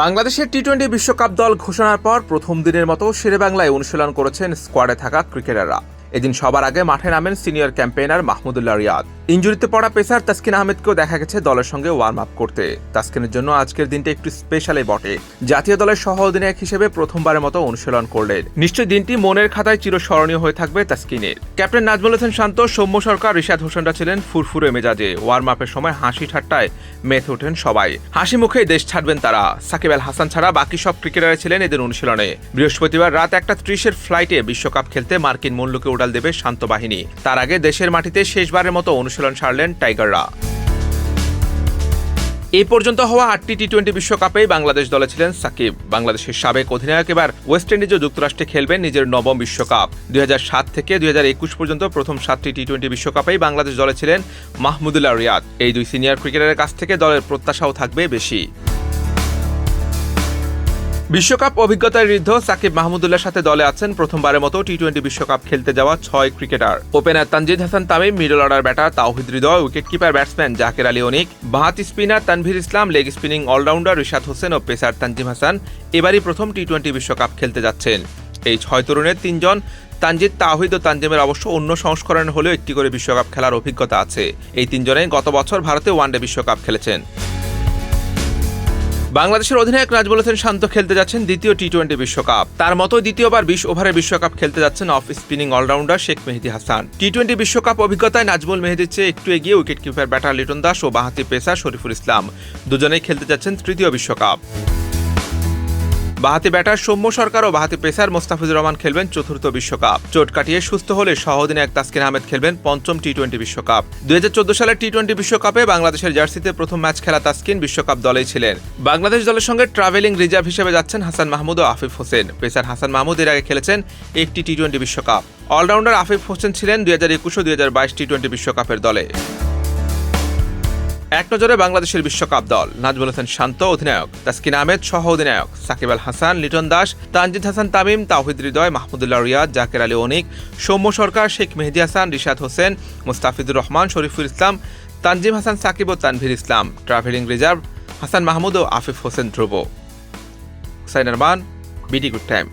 বাংলাদেশের টি টোয়েন্টি বিশ্বকাপ দল ঘোষণার পর প্রথম দিনের মতো শেরেবাংলায় অনুশীলন করেছেন স্কোয়াডে থাকা ক্রিকেটাররা। এদিন সবার আগে মাঠে নামেন সিনিয়র ক্যাম্পেইনার মাহমুদুল্লাহ রিয়াদ। ইঞ্জুরিতে পড়া পেসার তাসকিন আহমেদকেও দেখা গেছে দলের সঙ্গে ওয়ার্ম আপ করতে। তাসকিনের জন্য আজকের দিনটা একটু স্পেশালই বটে। জাতীয় দলের সহ অধিনায়ক হিসেবে প্রথমবারের মতো অনুশীলন করলেন। নিশ্চয়ই দিনটি মনের খাতায় চিরস্মরণীয় হয়ে থাকবে তাসকিনের। ক্যাপ্টেন নাজমুল হোসেন শান্ত, সৌম্য সরকার, রিশাদ হোসেনরা ছিলেন ফুরফুরে মেজাজে। ওয়ার্ম আপের সময় হাসি ঠাট্টায় মেতে ওঠেন সবাই। হাসি মুখে দেশ ছাড়বেন তারা। সাকিব আল হাসান ছাড়া বাকি সব ক্রিকেটাররা ছিলেন এদের অনুশীলনে। বৃহস্পতিবার রাত একটা ত্রিশের ফ্লাইটে বিশ্বকাপ খেলতে মার্কিন মূল্যকে উড়াল দেবে শান্ত বাহিনী। তার আগে দেশের মাটিতে শেষবারের মতো অনুশীলন সারলেন টাইগাররা। এ পর্যন্ত হওয়া আটটি টি টোয়েন্টি বিশ্বকাপে বাংলাদেশ দলে ছিলেন সাকিব। বাংলাদেশের সাবেক অধিনায়ক এবার ওয়েস্ট ইন্ডিজ ও যুক্তরাষ্ট্রে খেলবেন নিজের নবম বিশ্বকাপ। দুই সাত থেকে দুই একুশ পর্যন্ত প্রথম সাতটি টি টোয়েন্টি বিশ্বকাপেই বাংলাদেশ দলে ছিলেন মাহমুদুল্লাহ রিয়াদ। এই দুই সিনিয়র ক্রিকেটারের কাছ থেকে দলের প্রত্যাশাও থাকবে বেশি। বিশ্বকাপ অভিজ্ঞতায় ঋদ্ধ সাকিব মাহমুদুল্লাহর সাথে দলে আছেন প্রথমবারের মতো টি টোয়েন্টি বিশ্বকাপ খেলতে যাওয়া ছয় cricketer. Opener Tanzid Hasan Tamim middle order batter Towhid Hridoy wicket keeper batsman Jaker Ali Anik, বাহাতি spinner Tanvir Islam leg spinning allrounder Rishad Hossain ও পেসার তানজিম হাসান এবারই প্রথম টি টোয়েন্টি বিশ্বকাপ খেলতে যাচ্ছেন। এই ছয় তরুণের তিনজন তানজিদ তাহিদ ও তানজিমের অবশ্য অন্য সংস্করণ হলেও একটি করে বিশ্বকাপ খেলার অভিজ্ঞতা আছে। এই তিনজনেই গত বছর ভারতে ওয়ানডে বিশ্বকাপ খেলেছেন। বাংলাদেশের অধিনায়ক রাজ বলেছেন শান্ত খেলতে যাচ্ছেন দ্বিতীয় টি টোয়েন্টি বিশ্বকাপ। তার মতো দ্বিতীয়বার বিশ ওভারের বিশ্বকাপ খেলতে যাচ্ছেন off spinning allrounder Sheikh Mehedi Hasan. T twenty বিশ্বকাপ অভিজ্ঞতায় নাজমুল মেহেদির চেয়ে একটু এগিয়ে wicket keeper batter Liton Das ও বাহাতি পেসার শরীফুল ইসলাম। দুজনেই খেলতে যাচ্ছেন তৃতীয় বিশ্বকাপ। বাহাতি ব্যাটার সৌম্য সরকার ও বাহাতি পেসার মোস্তাফিজুর রহমান খেলবেন চতুর্থ বিশ্বকাপ। চোট কাটিয়ে সুস্থ হলে সহ অধিনায়ক তাসকিন আহমেদ খেলবেন পঞ্চম টি টোয়েন্টি বিশ্বকাপ। দুই হাজার চোদ্দ সালের টি টোয়েন্টি বিশ্বকাপে বাংলাদেশের জার্সিতে প্রথম ম্যাচ খেলা তাসকিন বিশ্বকাপ দলেই ছিলেন। বাংলাদেশ দলের সঙ্গে ট্রাভেলিং রিজার্ভ হিসেবে যাচ্ছেন হাসান মাহমুদ ও আফিফ হোসেন। পেসার হাসান মাহমুদ এর আগে খেলেছেন একটি টি টোয়েন্টি বিশ্বকাপ। অলরাউন্ডার আফিফ হোসেন ছিলেন দুই হাজার একুশ ও দুই হাজার বাইশ টি টোয়েন্টি বিশ্বকাপের দলে। এক নজরে বাংলাদেশের বিশ্বকাপ দল। নাজমুল হোসেন শান্ত অধিনায়ক। তাসকিন আহমেদ সহ অধিনায়ক। সাকিব আল হাসান, লিটন দাস, তানজিদ হাসান তামিম, তাওহিদ হৃদয়, মাহমুদুল্লাহ রিয়াদ, জাকের আলী অনিক, সৌম্য সরকার, শেখ মেহেদি হাসান, রিশাদ হোসেন, মুস্তাফিজুর রহমান, শরীফুল ইসলাম, তানজিম হাসান সাকিব ও তানভীর ইসলাম, ট্রাভেলিং রিজার্ভ, হাসান মাহমুদ ও আফিফ হোসেন ধ্রুব। সাইনারমান BD good time.